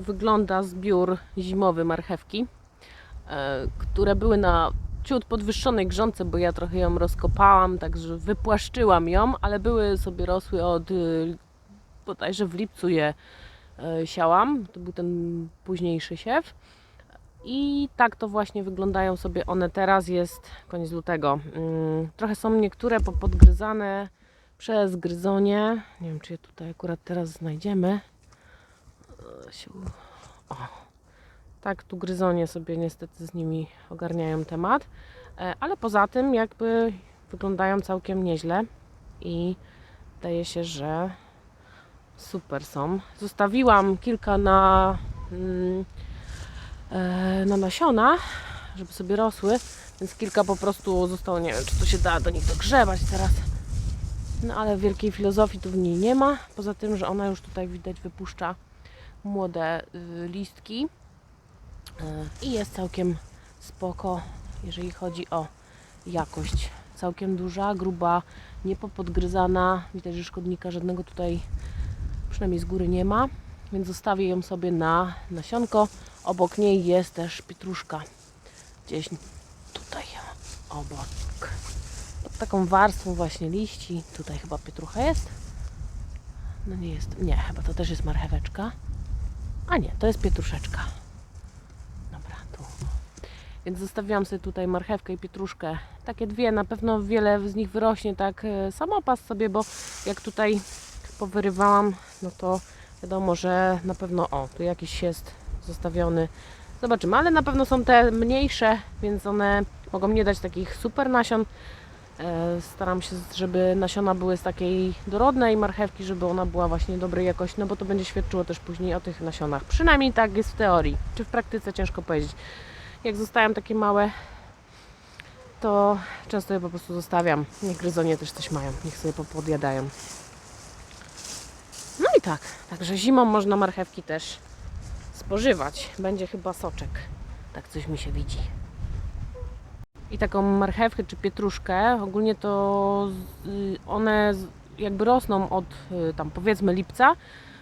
wygląda zbiór zimowy marchewki, e, które były na ciut podwyższonej grządce, bo ja trochę ją rozkopałam, także wypłaszczyłam ją, ale były sobie rosły od y, bodajże w lipcu je e, siałam. To był ten późniejszy siew. I tak to właśnie wyglądają sobie one teraz. Jest koniec lutego. Mm, Trochę są niektóre popodgryzane przez gryzonie. Nie wiem, czy je tutaj akurat teraz znajdziemy. E, się u- O. Tak, tu gryzonie sobie niestety z nimi ogarniają temat. E, Ale poza tym jakby wyglądają całkiem nieźle i wydaje się, że super są. Zostawiłam kilka na, mm, e, na nasiona, żeby sobie rosły, więc kilka po prostu zostało, nie wiem, czy to się da do nich dogrzewać teraz. No ale wielkiej filozofii tu w niej nie ma, poza tym, że ona już tutaj widać wypuszcza młode y, listki y, i jest całkiem spoko, jeżeli chodzi o jakość. Całkiem duża, gruba, niepopodgryzana. Widać, że szkodnika żadnego tutaj przynajmniej z góry nie ma, więc zostawię ją sobie na nasionko. Obok niej jest też pietruszka. Gdzieś tutaj obok. Pod taką warstwą właśnie liści. Tutaj chyba pietrucha jest. No nie jest. Nie, chyba to też jest marcheweczka. A nie, to jest pietruszeczka. Dobra, tu. Więc zostawiłam sobie tutaj marchewkę i pietruszkę. Takie dwie, na pewno wiele z nich wyrośnie tak e, samopas sobie, bo jak tutaj powyrywałam, no to wiadomo, że na pewno, o, tu jakiś jest zostawiony. Zobaczymy, ale na pewno są te mniejsze, więc one mogą nie dać takich super nasion. E, Staram się, żeby nasiona były z takiej dorodnej marchewki, żeby ona była właśnie dobrej jakości, no bo to będzie świadczyło też później o tych nasionach. Przynajmniej tak jest w teorii, czy w praktyce ciężko powiedzieć. Jak zostają takie małe, to często je po prostu zostawiam. Niech gryzonie też coś mają, niech sobie podjadają. No i tak, także zimą można marchewki też spożywać. Będzie chyba soczek. Tak coś mi się widzi. I taką marchewkę czy pietruszkę, ogólnie to y, one jakby rosną od y, tam powiedzmy lipca,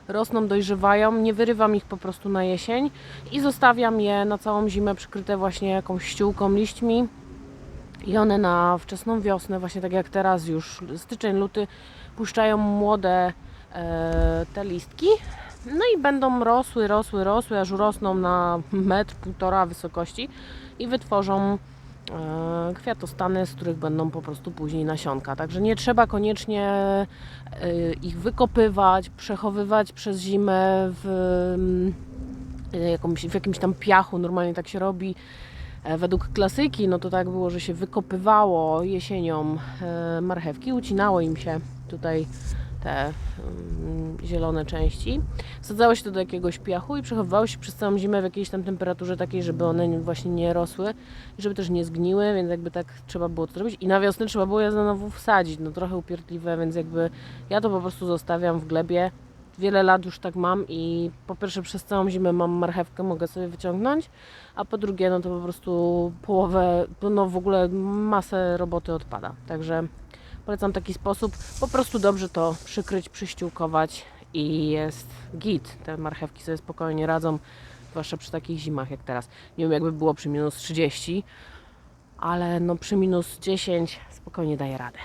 rosną, dojrzewają, nie wyrywam ich po prostu na jesień i zostawiam je na całą zimę przykryte właśnie jakąś ściółką, liśćmi. I one na wczesną wiosnę, właśnie tak jak teraz już styczeń, luty, puszczają młode e, te listki. No i będą rosły, rosły, rosły, aż urosną na metr, półtora wysokości i wytworzą kwiatostany, z których będą po prostu później nasionka. Także nie trzeba koniecznie e, ich wykopywać, przechowywać przez zimę w, mm, jakąś, w jakimś tam piachu. Normalnie tak się robi. E, Według klasyki, no to tak było, że się wykopywało jesienią e, marchewki, ucinało im się tutaj te zielone części. Wsadzało się to do jakiegoś piachu i przechowywało się przez całą zimę w jakiejś tam temperaturze takiej, żeby one nie- właśnie nie rosły żeby też nie zgniły, więc jakby tak trzeba było to zrobić. I na wiosnę trzeba było je znowu wsadzić, no trochę upierdliwe, więc jakby ja to po prostu zostawiam w glebie. Wiele lat już tak mam i po pierwsze przez całą zimę mam marchewkę, mogę sobie wyciągnąć, a po drugie no to po prostu połowę, no w ogóle masę roboty odpada. Także polecam taki sposób, po prostu dobrze to przykryć, przyściółkować i jest git. Te marchewki sobie spokojnie radzą, zwłaszcza przy takich zimach jak teraz. Nie wiem jakby było przy minus 30, ale no przy minus 10 spokojnie daje radę.